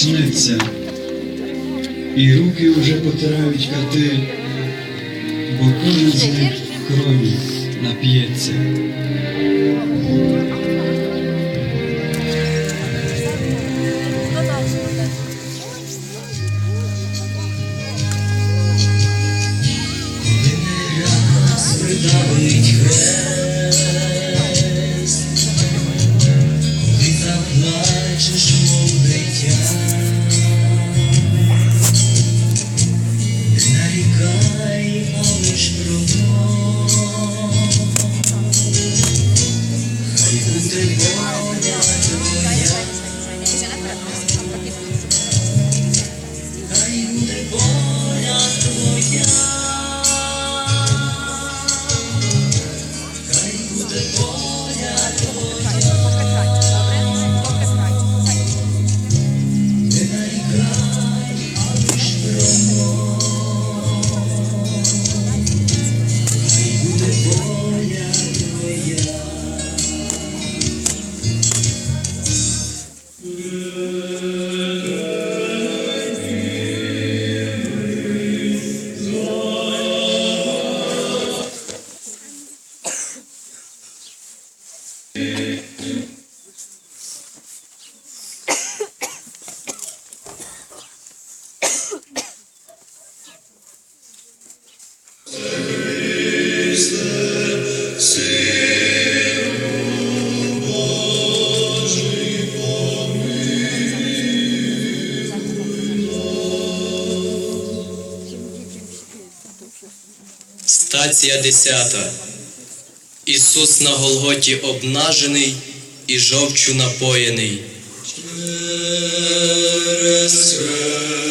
почнеться, і руки вже потирають кати, бо кожен з них крові нап'ється. to this day. Стація 10. Ісус на Голготі обнажений і жовчу напоєний. Через хрест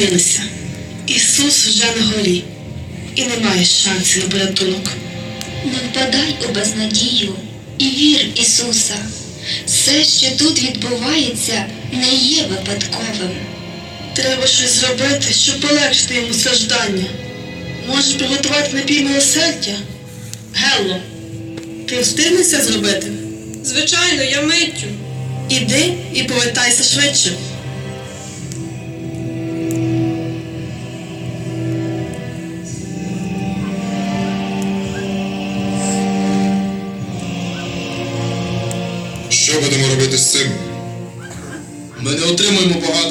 Ми. Ісус вже на горі. І немає шансів на порятунок. Не впадай у безнадію і вір в Ісуса. Все, що тут відбувається, не є випадковим. Треба щось зробити, щоб полегшити йому страждання. Можеш приготувати напій милосердя? Гелло, ти встигнешся зробити? Звичайно, я миттю. Іди і повертайся швидше.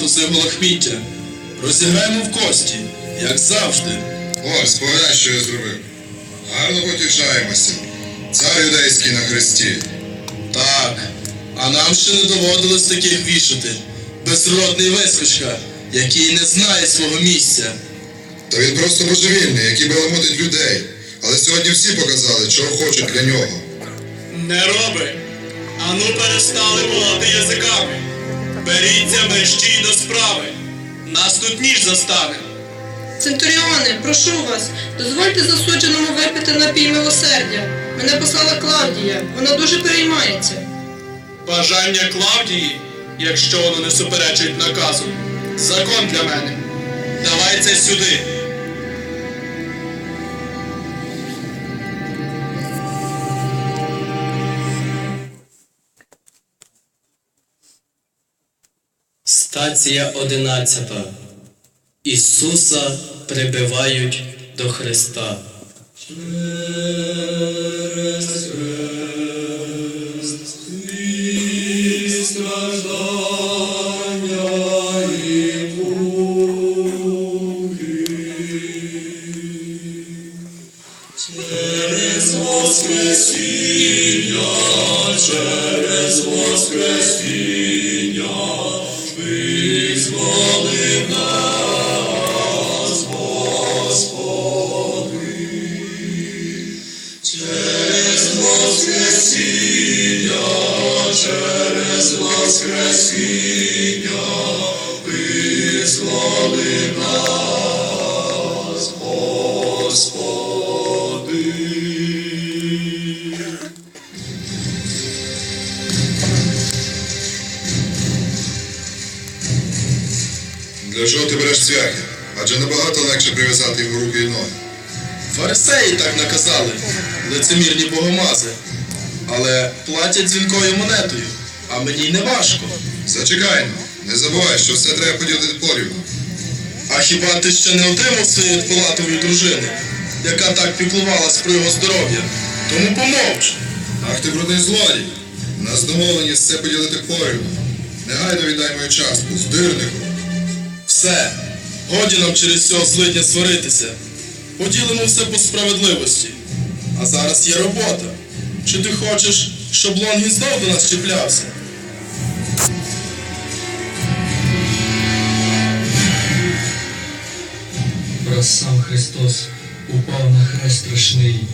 Отримуємо багато. Розіграємо в кості, як завжди. Ось, поглянь, що я зробив. Гарно потішаємося. Цар юдейський на хресті. Так. А нам ще не доводилось таких вішати. Безродний вискочка, який не знає свого місця. Та він просто божевільний, який баламутить людей. Але сьогодні всі показали, чого хочуть для нього. Не роби. Ану перестали молоти язиками. Беріться мерщій до справи. Нас тут ніж застане. Центуріоне, прошу вас, дозвольте засудженому випити напій милосердя. Мене послала Клавдія, вона дуже переймається. Бажання Клавдії, якщо воно не суперечить наказу. Закон для мене. Давай це сюди. Стація 11. Ісуса прибивають до Христа. Через Воскресіння, через Воскресіння, Воскресіння, визволи нас, Господи. Для чого ти береш цвяхи? Адже набагато легше прив'язати йому руки і ноги. Фарисеї так наказали, лицемірні богомази. Але платять дзвінкою монетою, а мені не важко. Зачекай, не забувай, що все треба поділити порівну. А хіба ти ще не отримав своєї палатової дружини, яка так піклувалась про його здоров'я? Тому помовч. Ах ти брудний злодій! У нас домовленість все поділити порівну. Негайно віддай мою частку, здирнику. Все. Годі нам через цього злидня сваритися. Поділимо все по справедливості. А зараз є робота. Чи ти хочеш, щоб Лонгін знов до нас чіплявся? Раз сам Христос упав на хрест страшний,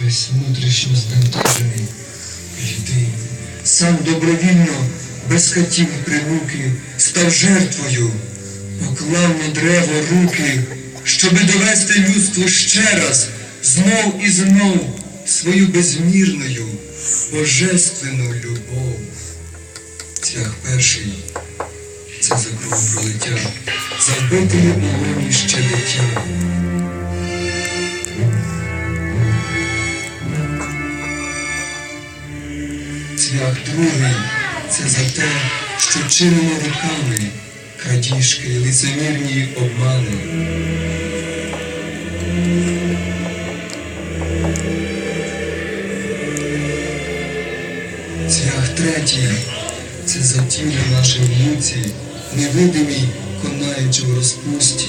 весь внутрішньо збентежений. Йди, сам добровільно, без катів і прилуки, став жертвою, поклав на древо руки, щоби довести людству ще раз, знов і знов свою безмірною, божественну любов. Цях перший це за кровопролиття, за вбитими у ще дитя. Цвях другий це за те, що чинимо руками крадіжки, лицемірні обмани. Цвях третій це за тіло наші внуці, невидимі, конаючи в розпусті.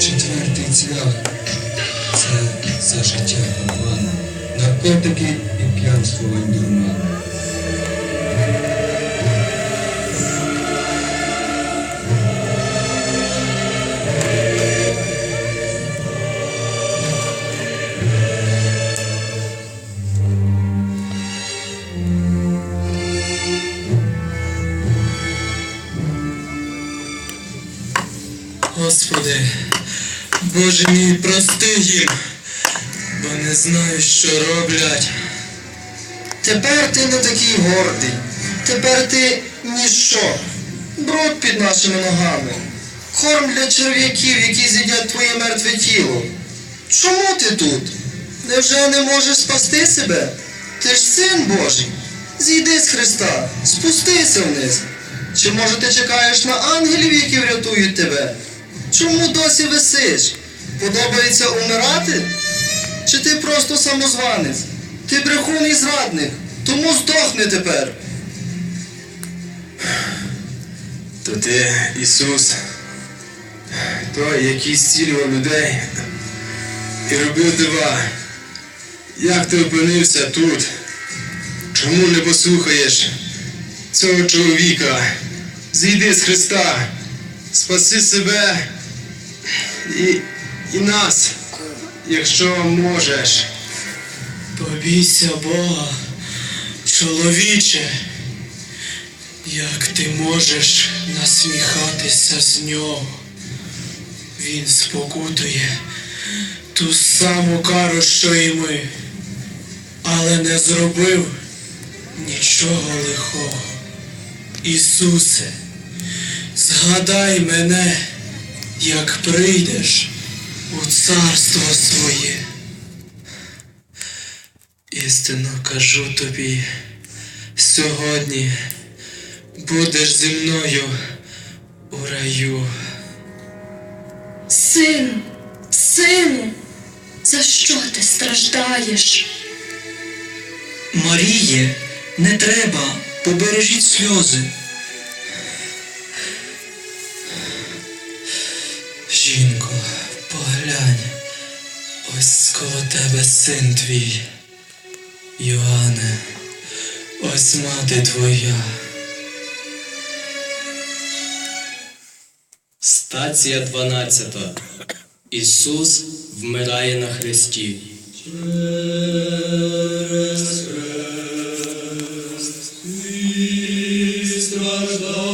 Четвертий цвях це за життя наркотики і п'янствувань Боже мій, прости їм, бо не знаю, що роблять. Тепер ти не такий гордий. Тепер ти ніщо. Бруд під нашими ногами. Корм для черв'яків, які з'їдять твоє мертве тіло. Чому ти тут? Невже не можеш спасти себе? Ти ж син Божий. Зійди з Христа, спустися вниз. Чи може ти чекаєш на ангелів, які врятують тебе? Чому досі висиш? Подобається умирати? Чи ти просто самозванець? Ти брехун і зрадник, тому здохни тепер. То ти, Ісус, той, який зцілював людей і робив дива. Як ти опинився тут? Чому не послухаєш цього чоловіка? Зійди з Христа, спаси себе і, і нас, якщо можеш. Побійся Бога, чоловіче, як ти можеш насміхатися з нього? Він спокутує ту саму кару, що і ми, але не зробив нічого лихого. Ісусе, згадай мене, як прийдеш у царство своє. Істинно кажу тобі, сьогодні будеш зі мною у раю. Сину, сину, за що ти страждаєш? Маріє, не треба, побережіть сльози. Ось син твій, Йоанне, ось мати твоя. Стація 12. Ісус вмирає на хресті. Через Воскресіння, через Воскресіння.